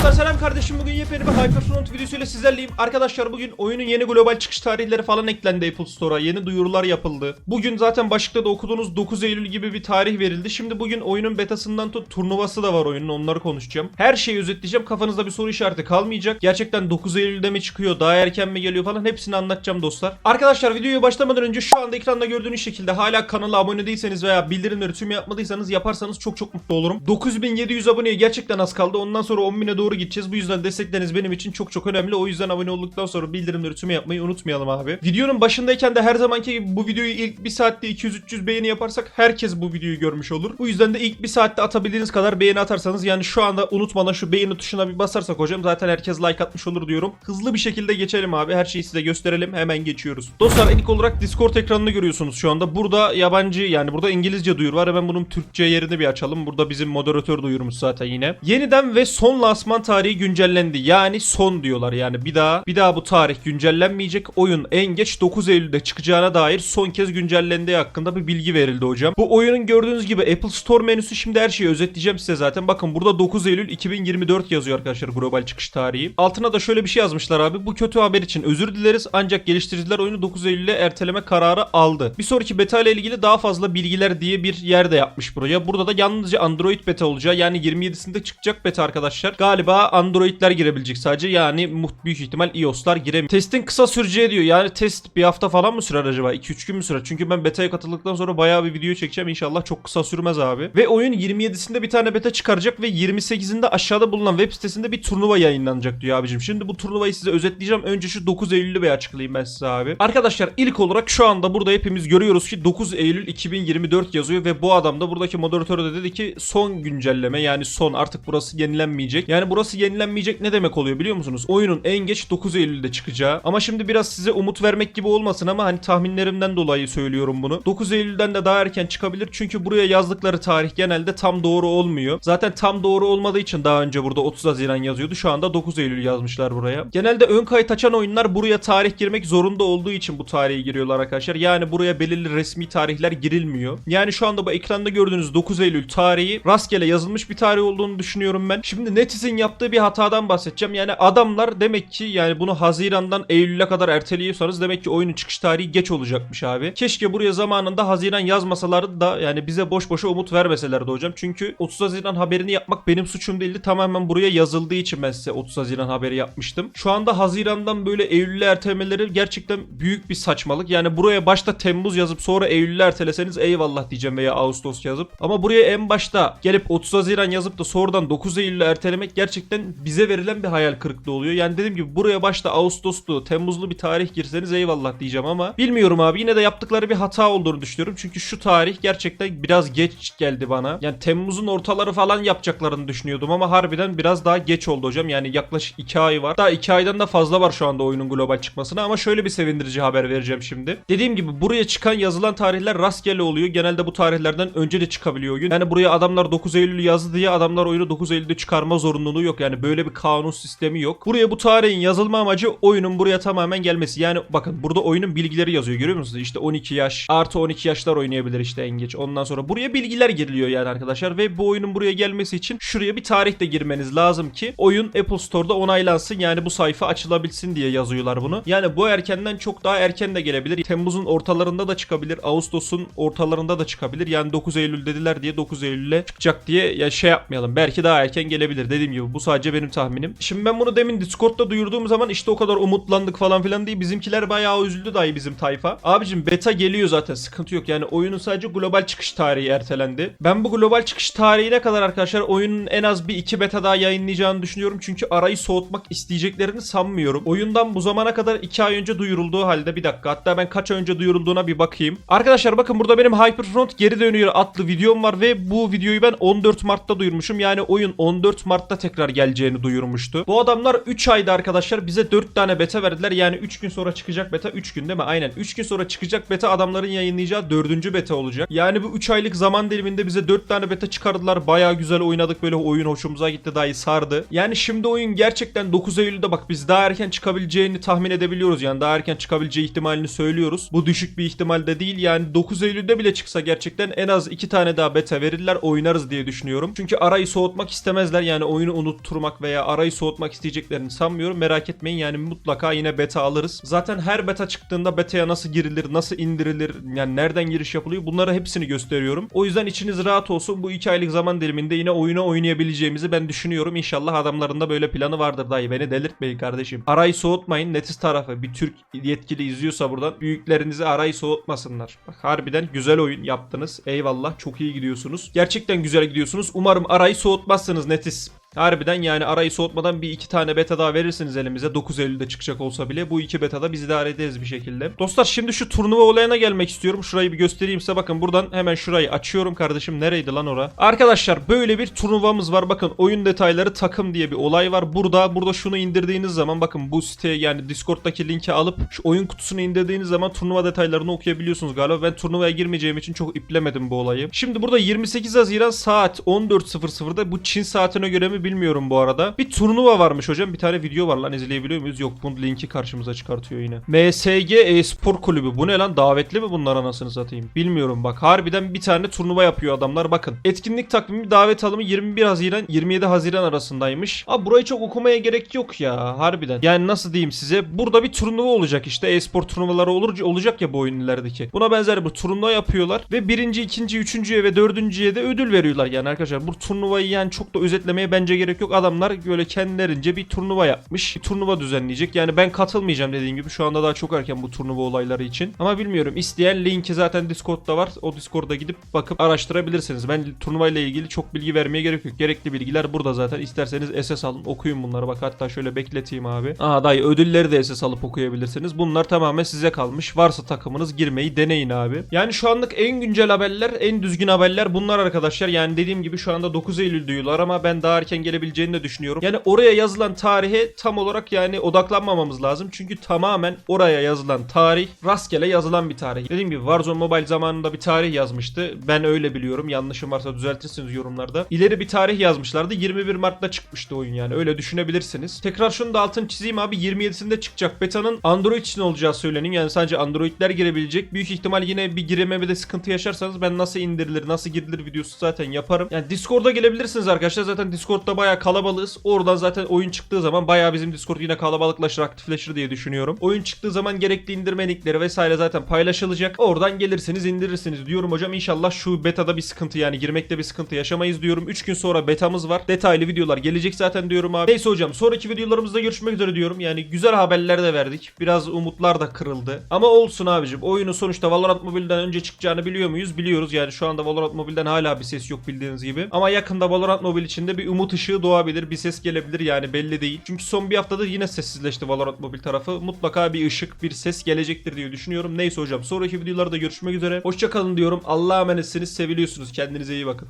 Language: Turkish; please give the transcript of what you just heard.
Dostlar selam kardeşim bugün yepyeni bir Hyperfront videosuyla sizlerleyim. Arkadaşlar bugün oyunun yeni global çıkış tarihleri falan eklendi Apple Store'a. Yeni duyurular yapıldı. Bugün zaten başlıkta da okuduğunuz 9 Eylül gibi bir tarih verildi. Şimdi bugün oyunun betasından tut turnuvası da var oyunun onları konuşacağım. Her şeyi özetleyeceğim. Kafanızda bir soru işareti kalmayacak. Gerçekten 9 Eylül'de mi çıkıyor daha erken mi geliyor falan hepsini anlatacağım dostlar. Arkadaşlar videoya başlamadan önce şu anda ekranda gördüğünüz şekilde hala kanala abone değilseniz veya bildirimleri tüm yapmadıysanız yaparsanız çok çok mutlu olurum. 9700 aboneye gerçekten az kaldı. Ondan sonra 10.000'e doğru gideceğiz. Bu yüzden destekleriniz benim için çok çok önemli. O yüzden abone olduktan sonra bildirimleri tüm yapmayı unutmayalım abi. Videonun başındayken de her zamanki gibi bu videoyu ilk bir saatte 200-300 beğeni yaparsak herkes bu videoyu görmüş olur. Bu yüzden de ilk bir saatte atabildiğiniz kadar beğeni atarsanız yani şu anda unutmadan şu beğeni tuşuna bir basarsak hocam zaten herkes like atmış olur diyorum. Hızlı bir şekilde geçelim abi. Her şeyi size gösterelim. Hemen geçiyoruz. Dostlar ilk olarak Discord ekranını görüyorsunuz şu anda. Burada yabancı yani burada İngilizce duyuru var. Hemen bunun Türkçe yerini bir açalım. Burada bizim moderatör duyurmuş zaten yine. Yeniden ve son lansman tarihi güncellendi. Yani son diyorlar yani bir daha bir daha bu tarih güncellenmeyecek. Oyun en geç 9 Eylül'de çıkacağına dair son kez güncellendiği hakkında bir bilgi verildi hocam. Bu oyunun gördüğünüz gibi Apple Store menüsü şimdi her şeyi özetleyeceğim size zaten. Bakın burada 9 Eylül 2024 yazıyor arkadaşlar global çıkış tarihi. Altına da şöyle bir şey yazmışlar abi. Bu kötü haber için özür dileriz ancak geliştiriciler oyunu 9 Eylül'e erteleme kararı aldı. Bir sonraki beta ile ilgili daha fazla bilgiler diye bir yerde yapmış buraya. Burada da yalnızca Android beta olacağı yani 27'sinde çıkacak beta arkadaşlar. Galiba Android'ler girebilecek sadece yani büyük ihtimal iOS'lar giremiyor. Testin kısa süreceği diyor. Yani test bir hafta falan mı sürer acaba? 2-3 gün mü sürer? Çünkü ben beta'ya katıldıktan sonra bayağı bir video çekeceğim. İnşallah çok kısa sürmez abi. Ve oyun 27'sinde bir tane beta çıkaracak ve 28'inde aşağıda bulunan web sitesinde bir turnuva yayınlanacak diyor abicim. Şimdi bu turnuvayı size özetleyeceğim. Önce şu 9 Eylül'ü bir açıklayayım ben size abi. Arkadaşlar ilk olarak şu anda burada hepimiz görüyoruz ki 9 Eylül 2024 yazıyor ve bu adam da buradaki moderatör de dedi ki son güncelleme yani son artık burası yenilenmeyecek. Yani burası yenilenmeyecek ne demek oluyor biliyor musunuz? Oyunun en geç 9 Eylül'de çıkacağı. Ama şimdi biraz size umut vermek gibi olmasın ama hani tahminlerimden dolayı söylüyorum bunu. 9 Eylül'den de daha erken çıkabilir çünkü buraya yazdıkları tarih genelde tam doğru olmuyor. Zaten tam doğru olmadığı için daha önce burada 30 Haziran yazıyordu. Şu anda 9 Eylül yazmışlar buraya. Genelde ön kayıt açan oyunlar buraya tarih girmek zorunda olduğu için bu tarihi giriyorlar arkadaşlar. Yani buraya belirli resmi tarihler girilmiyor. Yani şu anda bu ekranda gördüğünüz 9 Eylül tarihi rastgele yazılmış bir tarih olduğunu düşünüyorum ben. Şimdi Netiz'in yaptığı bir hatadan bahsedeceğim. Yani adamlar demek ki yani bunu Haziran'dan Eylül'e kadar erteliyorsanız demek ki oyunun çıkış tarihi geç olacakmış abi. Keşke buraya zamanında Haziran yazmasalardı da yani bize boş boşa umut vermeselerdi hocam. Çünkü 30 Haziran haberini yapmak benim suçum değildi. Tamamen buraya yazıldığı için ben size 30 Haziran haberi yapmıştım. Şu anda Haziran'dan böyle Eylül'e ertelemeleri gerçekten büyük bir saçmalık. Yani buraya başta Temmuz yazıp sonra Eylül'e erteleseniz eyvallah diyeceğim veya Ağustos yazıp. Ama buraya en başta gelip 30 Haziran yazıp da sonradan 9 Eylül'e ertelemek gerçekten bize verilen bir hayal kırıklığı oluyor. Yani dediğim gibi buraya başta Ağustoslu, Temmuzlu bir tarih girseniz eyvallah diyeceğim ama bilmiyorum abi yine de yaptıkları bir hata olduğunu düşünüyorum. Çünkü şu tarih gerçekten biraz geç geldi bana. Yani Temmuz'un ortaları falan yapacaklarını düşünüyordum ama harbiden biraz daha geç oldu hocam. Yani yaklaşık 2 ay var. Daha 2 aydan da fazla var şu anda oyunun global çıkmasına ama şöyle bir sevindirici haber vereceğim şimdi. Dediğim gibi buraya çıkan yazılan tarihler rastgele oluyor. Genelde bu tarihlerden önce de çıkabiliyor oyun. Yani buraya adamlar 9 Eylül yazdı diye adamlar oyunu 9 Eylül'de çıkarma zorunluluğu yok. Yani böyle bir kanun sistemi yok. Buraya bu tarihin yazılma amacı oyunun buraya tamamen gelmesi. Yani bakın burada oyunun bilgileri yazıyor görüyor musunuz? İşte 12 yaş artı 12 yaşlar oynayabilir işte en geç. Ondan sonra buraya bilgiler giriliyor yani arkadaşlar ve bu oyunun buraya gelmesi için şuraya bir tarih de girmeniz lazım ki oyun Apple Store'da onaylansın. Yani bu sayfa açılabilsin diye yazıyorlar bunu. Yani bu erkenden çok daha erken de gelebilir. Temmuz'un ortalarında da çıkabilir. Ağustos'un ortalarında da çıkabilir. Yani 9 Eylül dediler diye 9 Eylül'e çıkacak diye ya şey yapmayalım. Belki daha erken gelebilir. Dediğim gibi bu sadece benim tahminim. Şimdi ben bunu demin Discord'da duyurduğum zaman işte o kadar umutlandık falan filan diye bizimkiler bayağı üzüldü dahi bizim tayfa. Abicim beta geliyor zaten sıkıntı yok. Yani oyunun sadece global çıkış tarihi ertelendi. Ben bu global çıkış tarihine kadar arkadaşlar oyunun en az bir iki beta daha yayınlayacağını düşünüyorum. Çünkü arayı soğutmak isteyeceklerini sanmıyorum. Oyundan bu zamana kadar 2 ay önce duyurulduğu halde bir dakika. Hatta ben kaç ay önce duyurulduğuna bir bakayım. Arkadaşlar bakın burada benim Hyperfront geri dönüyor adlı videom var ve bu videoyu ben 14 Mart'ta duyurmuşum. Yani oyun 14 Mart'ta tekrar geleceğini duyurmuştu. Bu adamlar 3 ayda arkadaşlar bize 4 tane beta verdiler. Yani 3 gün sonra çıkacak beta 3 gün değil mi? Aynen. 3 gün sonra çıkacak beta adamların yayınlayacağı 4. beta olacak. Yani bu 3 aylık zaman diliminde bize 4 tane beta çıkardılar. Baya güzel oynadık böyle oyun hoşumuza gitti dahi sardı. Yani şimdi oyun gerçekten 9 Eylül'de bak biz daha erken çıkabileceğini tahmin edebiliyoruz. Yani daha erken çıkabileceği ihtimalini söylüyoruz. Bu düşük bir ihtimal de değil. Yani 9 Eylül'de bile çıksa gerçekten en az 2 tane daha beta verirler oynarız diye düşünüyorum. Çünkü arayı soğutmak istemezler. Yani oyunu unutturmak veya arayı soğutmak isteyeceklerini sanmıyorum. Merak etmeyin yani mutlaka yine beta alırız. Zaten her beta çıktığında beta'ya nasıl girilir, nasıl indirilir, yani nereden giriş yapılıyor bunları hepsini gösteriyorum. O yüzden içiniz rahat olsun. Bu 2 aylık zaman diliminde yine oyuna oynayabileceğimizi ben düşünüyorum. İnşallah adamların da böyle planı vardır dayı. Beni delirtmeyin kardeşim. Arayı soğutmayın. Netiz tarafı bir Türk yetkili izliyorsa buradan büyüklerinizi arayı soğutmasınlar. Bak harbiden güzel oyun yaptınız. Eyvallah. Çok iyi gidiyorsunuz. Gerçekten güzel gidiyorsunuz. Umarım arayı soğutmazsınız Netiz. Harbiden yani arayı soğutmadan bir iki tane beta daha verirsiniz elimize. 9 Eylül'de çıkacak olsa bile bu iki betada biz idare ederiz bir şekilde. Dostlar şimdi şu turnuva olayına gelmek istiyorum. Şurayı bir göstereyim size. Bakın buradan hemen şurayı açıyorum kardeşim. Nereydi lan ora? Arkadaşlar böyle bir turnuvamız var. Bakın oyun detayları takım diye bir olay var. Burada burada şunu indirdiğiniz zaman bakın bu site yani Discord'daki linki alıp şu oyun kutusunu indirdiğiniz zaman turnuva detaylarını okuyabiliyorsunuz galiba. Ben turnuvaya girmeyeceğim için çok iplemedim bu olayı. Şimdi burada 28 Haziran saat 14.00'da bu Çin saatine göre mi bilmiyorum bu arada. Bir turnuva varmış hocam. Bir tane video var lan izleyebiliyor muyuz? Yok bunun linki karşımıza çıkartıyor yine. MSG e-spor kulübü. Bu ne lan? Davetli mi bunlar anasını satayım? Bilmiyorum bak. Harbiden bir tane turnuva yapıyor adamlar. Bakın. Etkinlik takvimi davet alımı 21 Haziran 27 Haziran arasındaymış. Abi burayı çok okumaya gerek yok ya. Harbiden. Yani nasıl diyeyim size? Burada bir turnuva olacak işte. E-spor turnuvaları olur, olacak ya bu oyunlardaki. Buna benzer bir turnuva yapıyorlar. Ve birinci, ikinci, üçüncüye ve dördüncüye de ödül veriyorlar yani arkadaşlar. Bu turnuvayı yani çok da özetlemeye bence gerek yok. Adamlar böyle kendilerince bir turnuva yapmış. Bir turnuva düzenleyecek. Yani ben katılmayacağım dediğim gibi. Şu anda daha çok erken bu turnuva olayları için. Ama bilmiyorum. İsteyen linki zaten Discord'da var. O Discord'a gidip bakıp araştırabilirsiniz. Ben turnuvayla ilgili çok bilgi vermeye gerek yok. Gerekli bilgiler burada zaten. İsterseniz SS alın okuyun bunları. Bak hatta şöyle bekleteyim abi. Aa dayı ödülleri de SS alıp okuyabilirsiniz. Bunlar tamamen size kalmış. Varsa takımınız girmeyi deneyin abi. Yani şu anlık en güncel haberler, en düzgün haberler bunlar arkadaşlar. Yani dediğim gibi şu anda 9 Eylül diyorlar ama ben daha erken gelebileceğini de düşünüyorum. Yani oraya yazılan tarihe tam olarak yani odaklanmamamız lazım. Çünkü tamamen oraya yazılan tarih rastgele yazılan bir tarih. Dediğim gibi Warzone Mobile zamanında bir tarih yazmıştı. Ben öyle biliyorum. Yanlışım varsa düzeltirsiniz yorumlarda. İleri bir tarih yazmışlardı. 21 Mart'ta çıkmıştı oyun yani. Öyle düşünebilirsiniz. Tekrar şunu da altını çizeyim abi. 27'sinde çıkacak. Beta'nın Android için olacağı söyleniyor. Yani sadece Android'ler girebilecek. Büyük ihtimal yine bir girememede sıkıntı yaşarsanız ben nasıl indirilir, nasıl girilir videosu zaten yaparım. Yani Discord'a gelebilirsiniz arkadaşlar. Zaten Discord'da bayağı kalabalığız. Oradan zaten oyun çıktığı zaman bayağı bizim Discord yine kalabalıklaşır, aktifleşir diye düşünüyorum. Oyun çıktığı zaman gerekli indirme linkleri vesaire zaten paylaşılacak. Oradan gelirsiniz, indirirsiniz diyorum hocam. İnşallah şu betada bir sıkıntı yani girmekte bir sıkıntı yaşamayız diyorum. 3 gün sonra betamız var. Detaylı videolar gelecek zaten diyorum abi. Neyse hocam sonraki videolarımızda görüşmek üzere diyorum. Yani güzel haberler de verdik. Biraz umutlar da kırıldı. Ama olsun abicim. Oyunun sonuçta Valorant Mobile'den önce çıkacağını biliyor muyuz? Biliyoruz. Yani şu anda Valorant Mobile'den hala bir ses yok bildiğiniz gibi. Ama yakında Valorant Mobile içinde bir umut ışığı doğabilir. Bir ses gelebilir yani belli değil. Çünkü son bir haftadır yine sessizleşti Valorant Mobile tarafı. Mutlaka bir ışık, bir ses gelecektir diye düşünüyorum. Neyse hocam sonraki videolarda görüşmek üzere. Hoşçakalın diyorum. Allah'a emanetsiniz. Seviliyorsunuz. Kendinize iyi bakın.